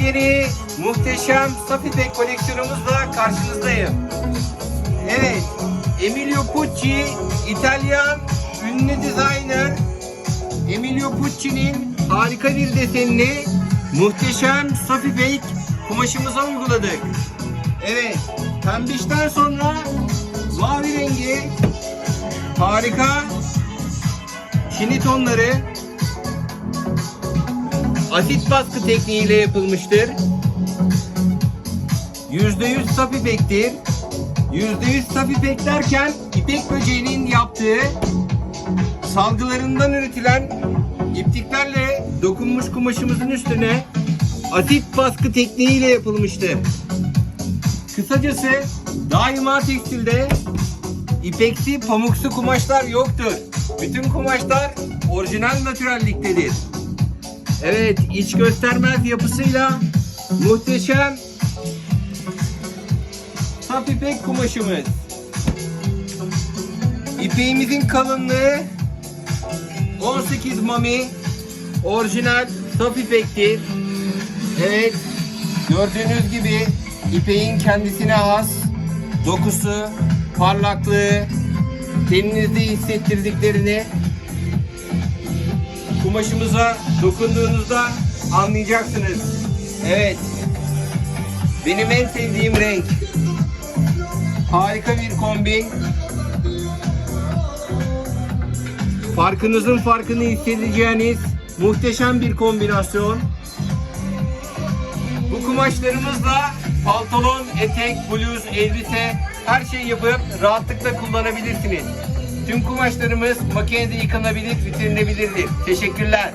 Yepyeni muhteşem Safipek koleksiyonumuzla karşınızdayım. Evet, Emilio Pucci, İtalyan ünlü designer Emilio Pucci'nin harika bir desenini muhteşem Safipek kumaşımıza uyguladık. Evet, pembişten sonra mavi rengi harika çini tonları asit baskı tekniğiyle yapılmıştır. %100 saf ipektir. %100 saf ipek ipek böceğinin yaptığı salgılarından üretilen ipliklerle dokunmuş kumaşımızın üstüne asit baskı tekniğiyle yapılmıştır. Kısacası daima tekstilde ipeksi pamuksu kumaşlar yoktur. Bütün kumaşlar orijinal natürelliktedir. Evet, iç göstermez yapısıyla muhteşem saf ipek kumaşımız. İpeğimizin kalınlığı 18 mami orijinal saf ipektir. Evet, gördüğünüz gibi ipeğin kendisine has dokusu, parlaklığı, teninizde hissettirdiklerini kumaşımıza dokunduğunuzda anlayacaksınız. Evet. Benim en sevdiğim renk. Harika bir kombin. Farkınızın farkını hissedeceğiniz muhteşem bir kombinasyon. Bu kumaşlarımızla pantolon, etek, bluz, elbise her şeyi yapıp rahatlıkla kullanabilirsiniz. Tüm kumaşlarımız makinede yıkanabilir, bitirilebilirdir. Teşekkürler.